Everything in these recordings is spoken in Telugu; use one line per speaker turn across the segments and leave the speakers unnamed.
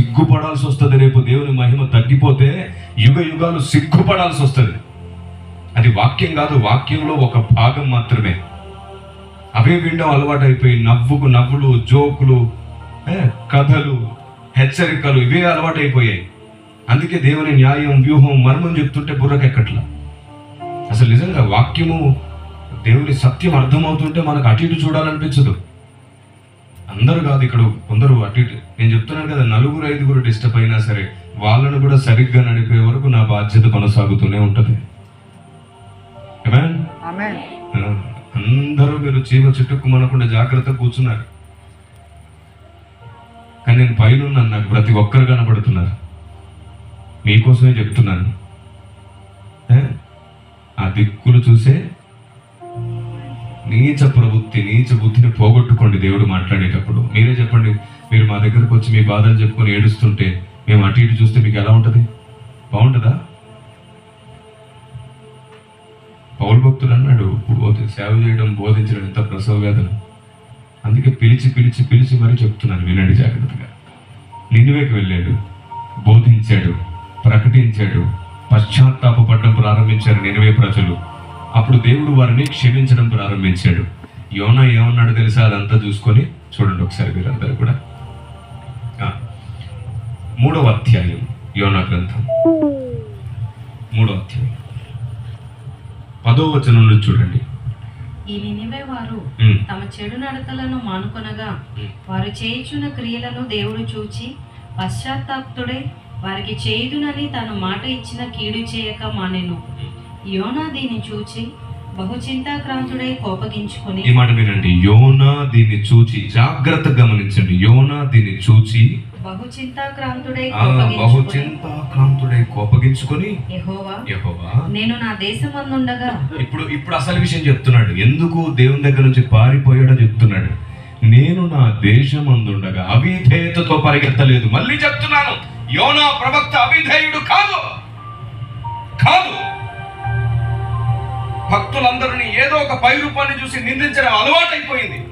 సిగ్గుపడాల్సి వస్తుంది రేపు దేవుని మహిమ తగ్గిపోతే యుగ యుగాలు సిగ్గుపడాల్సి వస్తుంది. అది వాక్యం కాదు వాక్యంలో ఒక భాగం మాత్రమే. అవే వినడం అలవాటు అయిపోయి నవ్వుకు నవ్వులు జోకులు కథలు హెచ్చరికలు ఇవే అలవాటు అయిపోయాయి అందుకే దేవుని న్యాయం వ్యూహం మర్మం చెప్తుంటే బుర్రకెక్కట్లా అసలు నిజంగా వాక్యము దేవుని సత్యం అర్థమవుతుంటే మనకు అటు ఇటు చూడాలనిపించదు. అందరూ కాదు ఇక్కడ కొందరు అటు ఇటు. నేను చెప్తున్నాను కదా నలుగురు ఐదుగురు డిస్టర్బ్ అయినా సరే వాళ్ళను కూడా సరిగ్గా నడిపే వరకు నా బాధ్యత కొనసాగుతూనే ఉంటుంది. అందరూ మీరు చీమ చుట్టుకు మనకుండా జాగ్రత్త కూర్చున్నారు. కానీ నేను పైన నాకు ప్రతి ఒక్కరు కనబడుతున్నారు. మీకోసమే చెప్తున్నాను? ఆ దిక్కులు చూసే నీచ ప్రవృత్తి నీచ బుద్ధిని పోగొట్టుకోండి దేవుడు మాట్లాడేటప్పుడు. మీరే చెప్పండి మీరు మా దగ్గరకు వచ్చి మీ బాధలు చెప్పుకొని ఏడుస్తుంటే మేము అటు ఇటు చూస్తే మీకు ఎలా ఉంటుంది? బాగుంటుందా? పౌరు భక్తుడు అన్నాడు ఇప్పుడు సేవ చేయడం బోధించడం ఎంత ప్రసవ వేదన. అందుకే పిలిచి పిలిచి పిలిచి మరీ చెప్తున్నాను వినండి జాగ్రత్తగా. నిన్నువేకి వెళ్ళాడు బోధించాడు ప్రకటించాడు పశ్చాత్తాపడడం ప్రారంభించారు నినవే ప్రజలు. అప్పుడు దేవుడు వారిని క్షమించడం ప్రారంభించాడు. యోనా ఏమన్నాడు తెలుసా? అదంతా చూసుకొని చూడండి ఒకసారి మీరందరూ కూడా. మూడవ అధ్యాయం యోనా గ్రంథం. మూడవ అధ్యాయం. పదో వచనం నుంచి చూడండి.
ఈ నినివే వారు తమ చెడు నడకలను మానుకొనగా. వారు చేయుచున్న క్రియలను దేవుడు చూచి పశ్చాత్తాప్తుడై వారికి చేయుదునని తను మాట ఇచ్చిన కీడు చేయక మానెను. యోనా దీన్ని చూచి బహు చింతాక్రాంతుడై కోపగించుకొని
ఈ మాట వినండి. యోనా దీన్ని చూచి జాగ్రత్తగా గమనించండి. యోనా దీన్ని చూచి
బహు చింతాక్రాంతుడై
ఆ, బహు
కోపగించుకొని యెహోవా
యెహోవా.
నేను నా దేశమందుండగా
ఇప్పుడు ఇప్పుడు అసలు విషయం చెప్తున్నాడు. ఎందుకు దేవుని దగ్గర నుంచి పారిపోయాడో చెప్తున్నాడు. నేను నా దేశం అందుండగా అవిధేయతతో పరిగెత్తలేదు. మళ్ళీ చెప్తున్నాను. యోనా ప్రవక్త అవిధేయుడు కాదు. కాదు. భక్తులందరినీ ఏదో ఒక పై రూపాన్ని చూసి నిందించడం అలవాటైపోయింది.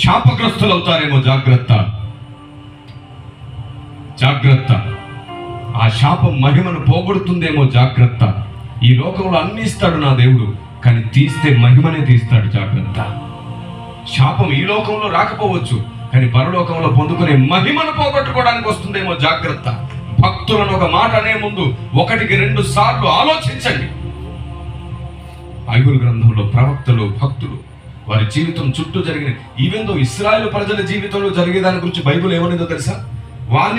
శాపగ్రస్తులు అవుతారేమో జాగ్రత్త. జాగ్రత్త. ఆ శాపం మహిమను పోగొడుతుందేమో జాగ్రత్త. ఈ లోకంలో అన్ని ఇస్తాడు నా దేవుడు కానీ తీస్తే మహిమనే తీస్తాడు జాగ్రత్త. శాపం ఈ లోకంలో రాకపోవచ్చు కానీ పరలోకంలో పొందుకునే మహిమను పోగొట్టుకోవడానికి వస్తుందేమో జాగ్రత్త. భక్తులను ఒక మాట అనే ముందు ఒకటికి రెండు సార్లు ఆలోచించండి. బైబిల్ గ్రంథంలో ప్రవక్తలు భక్తులు వారి జీవితం చుట్టూ జరిగిన ఈవెందో ఇస్రాయల్ ప్రజల జీవితంలో జరిగే దాని గురించి బైబిల్ ఏమనిందో తెలుసా? వారిని